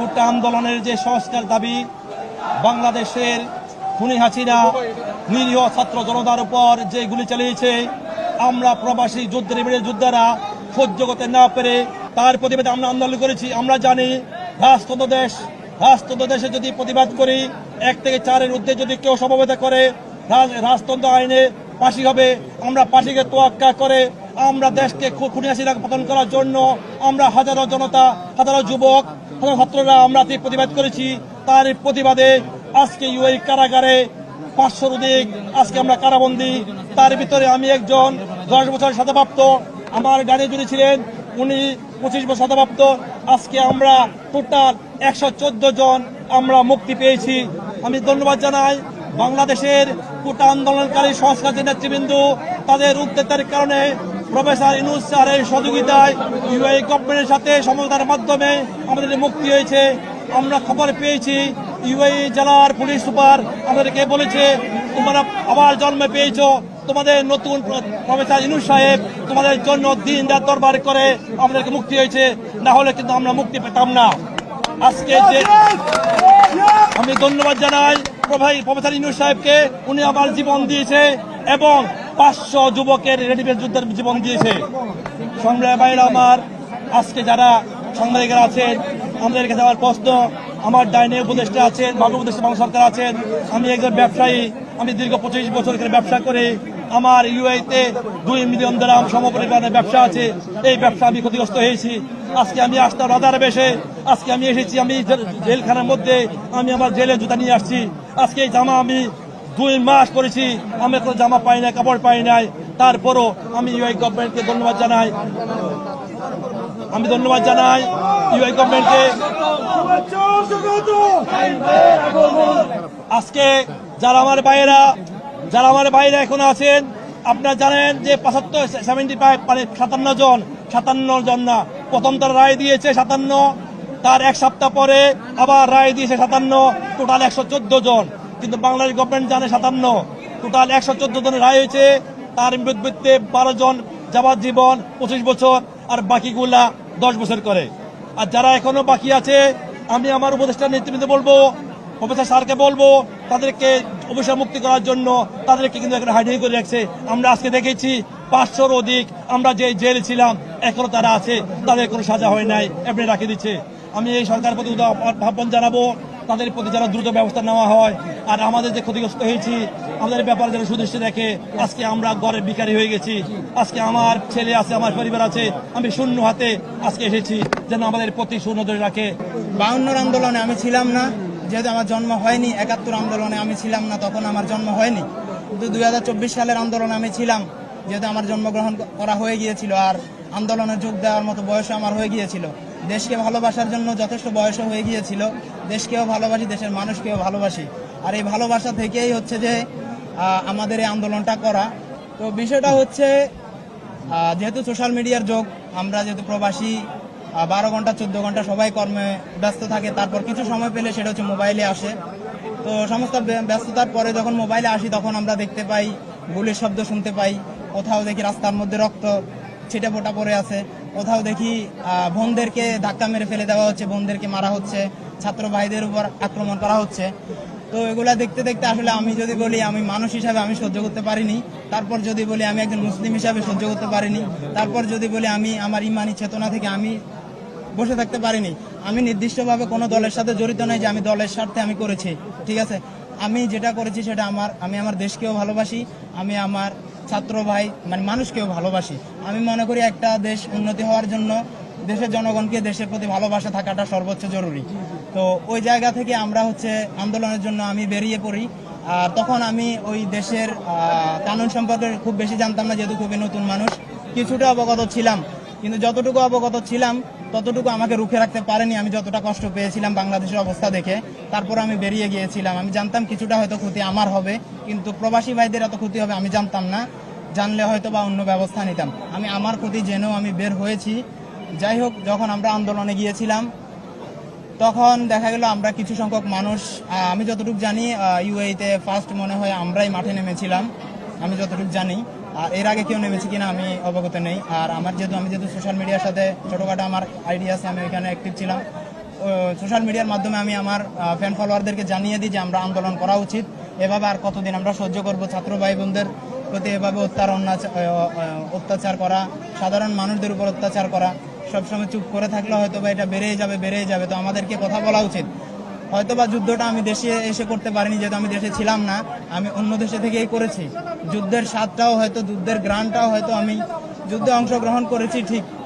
আন্দোলনের যে সংস্কার দাবি, বাংলাদেশের খুনি হাসিনা নিরীহ ছাত্র জনতার উপর যে গুলি চালিয়েছে, আমরা প্রবাসী যুদ্ধের বীরের যোদ্ধারা সহ্য করতে না পেরে তার প্রতিবাদে আমরা আন্দোলন করেছি। আমরা জানি, রাজতন্ত্র দেশ, রাজতন্ত্র দেশে যদি প্রতিবাদ করি, এক থেকে চারের ঊর্ধ্বে যদি কেউ সমবেত করে, রাজ- রাজতন্ত্র আইনে ফাঁসি হবে। আমরা ফাঁসিকে তোয়াক্কা করে আমরা দেশকে খুনি হাসিনা পতন করার জন্য আমরা হাজারো জনতা, হাজারো যুবক ছাত্ররা আমরা তীব্র প্রতিবাদ করেছি, তার প্রতিবাদে আজকে ইউএই কারাগারে পাঁচশোর অধিক আজকে আমরা কারাবন্দী। তার ভিতরে আমি একজন দশ বছর সাদাপ্রাপ্ত, আমার গাড়ি জুড়ে ছিলেন, উনি পঁচিশ বছর সাদাপ্রাপ্ত। আজকে আমরা টোটাল একশো চোদ্দ জন আমরা মুক্তি পেয়েছি। আমি ধন্যবাদ জানাই বাংলাদেশের কোটা আন্দোলনকারী সংস্কার নেতৃবৃন্দ, তাদের উদ্যোগের কারণে প্রফেসর ইনুস স্যারের সহযোগিতায় ইউএই গভর্নমেন্টের সাথে সমঝোতার মাধ্যমে আমাদের মুক্তি হয়েছে। আমরা খবর পেয়েছি ইউএই জেলার পুলিশ সুপার আমাদেরকে বলেছে, তোমরা আবার জন্মে পেয়েছ। তোমাদের নতুন প্র- প্রফেসর ইনুস সাহেব তোমাদের জন্য দিন রাত দরবার করে আমাদেরকে মুক্তি হয়েছে। না হলে কিন্তু আমরা মুক্তি পেতাম না। আজকে যে আমি ধন্যবাদ জানাই প্রভাই প্রফেসর ইনুস সাহেবকে। উনি আমার জীবন দিয়েছে এবং পাঁচশো যুবকের রেডিমেড যুদ্ধের জীবন দিয়েছে। সংগ্রামী ভাইরা আমার। আজকে যারা সাংবাদিকরা আছেন আমাদের কাছে আমার প্রশ্ন, আমার ডাইনে উপদেষ্টা আছেন বাবু উপদেষ্টা বাংলা সরকার আছেন, আমি একজন ব্যবসায়ী, আমি দীর্ঘ পঁচিশ বছর এখানে ব্যবসা করি। আমার ইউআইতে দুই মিলিয়ন দ্রাম সমপরিমাণে ব্যবসা আছে। এই ব্যবসা আমি ক্ষতিগ্রস্ত হয়েছি। আজকে আমি আসতাম রাধার বেশে। আজকে আমি এসেছি, আমি জেলখানার মধ্যে আমি আমার জেলে জুতা নিয়ে আসছি। আজকে এই জামা আমি দুই মাস পরেছি, আমি কোনো জামা পাই না কাপড় পাই নাই। তারপরও আমি ইউআই গভর্নমেন্টকে ধন্যবাদ জানাই। আমি ধন্যবাদ জানাই ইউআই গভর্নমেন্টকে আজকে যারা আমার ভাইয়েরা, যারা আমার ভাইয়েরা এখন আছেন, আপনারা জানেন যে পঁচাত্তর সেভেন্টি ফাইভ মানে সাতান্ন জন সাতান্ন জন না, প্রথম তার রায় দিয়েছে সাতান্ন, তার এক সপ্তাহ পরে আবার রায় দিয়েছে সাতান্ন টোটাল একশো চোদ্দ জন। কিন্তু বাংলাদেশ গভর্নমেন্ট জানে সাতান্ন। টোটাল একশো চোদ্দ জনের রায় হয়েছে। তার বিরুদ্ধে বারো জন যাবজ্জীবন পঁচিশ বছর, আর বাকিগুলা দশ বছর করে। আর যারা এখনও বাকি আছে, আমি আমার উপদেষ্টা নেতৃবৃন্দ বলব, প্রফেসর স্যারকে বলব, তাদেরকে অবসর মুক্তি করার জন্য তাদেরকে কিন্তু এখানে হাইডিং করে রাখছে। আমরা আজকে দেখেছি, পাঁচশোর অধিক আমরা যে জেলে ছিলাম, এখনও তারা আছে, তাদের কোনো সাজা হয় নাই, এমনি রাখে দিচ্ছে। আমি এই সরকার প্রতি আহ্বান জানাব। তাদের প্রতি যেন দ্রুত ব্যবস্থা নেওয়া হয় আর আমাদের যে ক্ষতিগ্রস্ত হয়েছি, আমাদের ব্যাপারে যেন সুদৃষ্টি দেখে, আজকে আমরা ঘরের বিকারি হয়ে গেছি। আজকে আমার ছেলে আছে, আমার পরিবার আছে, আমি শূন্য হাতে আজকে এসেছি যেন আমাদের প্রতি ধরে রাখে। বাউন্নর আন্দোলনে আমি ছিলাম না, যেহেতু আমার জন্ম হয়নি, একাত্তর আন্দোলনে আমি ছিলাম না, তখন আমার জন্ম হয়নি। কিন্তু দুই হাজার চব্বিশ সালের আন্দোলনে আমি ছিলাম, যেহেতু আমার জন্মগ্রহণ করা হয়ে গিয়েছিল আর আন্দোলনে যোগ দেওয়ার মতো বয়সও আমার হয়ে গিয়েছিল। দেশকে ভালোবাসার জন্য যথেষ্ট বয়সও হয়ে গিয়েছিল। দেশকেও ভালোবাসি, দেশের মানুষকেও ভালোবাসি। আর এই ভালোবাসা থেকেই হচ্ছে যে আমাদের এই আন্দোলনটা করা। তো বিষয়টা হচ্ছে যেহেতু সোশ্যাল মিডিয়ার যোগ, আমরা যেহেতু প্রবাসী বারো ঘণ্টা, চোদ্দ ঘণ্টা সবাই কর্মে ব্যস্ত থাকে, তারপর কিছু সময় পেলে সেটা হচ্ছে মোবাইলে আসে। তো সমস্ত ব্যস্ততার পরে যখন মোবাইলে আসি, তখন আমরা দেখতে পাই গুলির শব্দ শুনতে পাই, কোথাও দেখি রাস্তার মধ্যে রক্ত ছিটে ফোটা পড়ে আছে, কোথাও দেখি বোনদেরকে ধাক্কা মেরে ফেলে দেওয়া হচ্ছে, বোনদেরকে মারা হচ্ছে ছাত্র ভাইদের উপর আক্রমণ করা হচ্ছে। তো এগুলা দেখতে দেখতে আসলে আমি যদি বলি, আমি মানুষ হিসাবে আমি সহ্য করতে পারিনি। তারপর যদি বলি, আমি একজন মুসলিম হিসাবে সহ্য করতে পারিনি। তারপর যদি বলি, আমি আমার ইমানি চেতনা থেকে আমি বসে থাকতে পারিনি। আমি নির্দিষ্টভাবে কোনো দলের সাথে জড়িত নই যে আমি দলের স্বার্থে আমি করেছি, ঠিক আছে? আমি যেটা করেছি সেটা আমার, আমি আমার দেশকেও ভালোবাসি, আমি আমার ছাত্র ভাই মানে মানুষকেও ভালোবাসি। আমি মনে করি একটা দেশ উন্নতি হওয়ার জন্য দেশের জনগণকে দেশের প্রতি ভালোবাসা থাকাটা সর্বোচ্চ জরুরি। তো ওই জায়গা থেকে আমরা হচ্ছে আন্দোলনের জন্য আমি বেরিয়ে পড়ি। আর তখন আমি ওই দেশের কানুন সম্পর্কে খুব বেশি জানতাম না, যেহেতু খুবই নতুন মানুষ। কিছুটা অবগত ছিলাম, কিন্তু যতটুকু অবগত ছিলাম, ততটুকু আমাকে রুখে রাখতে পারেনি। আমি যতটা কষ্ট পেয়েছিলাম বাংলাদেশের অবস্থা দেখে, তারপর আমি বেরিয়ে গিয়েছিলাম। আমি জানতাম কিছুটা হয়তো ক্ষতি আমার হবে, কিন্তু প্রবাসী ভাইদের এত ক্ষতি হবে আমি জানতাম না। জানলে হয়তো বা অন্য ব্যবস্থা নিতাম। আমি আমার ক্ষতি জেনেও আমি বের হয়েছি যাই হোক, যখন আমরা আন্দোলনে গিয়েছিলাম, তখন দেখা গেল আমরা কিছু সংখ্যক মানুষ আমি যতটুকু জানি ইউএইতে ফার্স্ট মনে হয় আমরাই মাঠে নেমেছিলাম। আমি যতটুকু জানি আর এর আগে কেউ নেমেছে কিনা আমি অবগত নেই। আর আমার যেহেতু, আমি যেহেতু সোশ্যাল মিডিয়ার সাথে ছোটোখাটো আমার আইডিয়া আছে, আমি ওইখানে অ্যাক্টিভ ছিলাম। সোশ্যাল মিডিয়ার মাধ্যমে আমি আমার ফ্যান ফলোয়ারদেরকে জানিয়ে দিই যে আমরা আন্দোলন করা উচিত। এভাবে আর কতদিন আমরা সহ্য করব? ছাত্র ভাই বোনদের প্রতি এভাবে অত্যাচার অত্যাচার করা, সাধারণ মানুষদের উপর অত্যাচার করা সবসময় চুপ করে থাকলে হয়তো বা এটা বেড়েই যাবে বেড়েই যাবে। তো আমাদেরকে কথা বলা উচিত। হয়তো বা যুদ্ধটা আমি দেশে এসে করতে পারিনি, যেহেতু আমি দেশে ছিলাম না, আমি অন্য দেশে থেকেই করেছি। যুদ্ধের স্বাদটাও হয়তো, যুদ্ধের গ্রানটাও হয়তো আমি, যুদ্ধে অংশগ্রহণ করেছি ঠিক।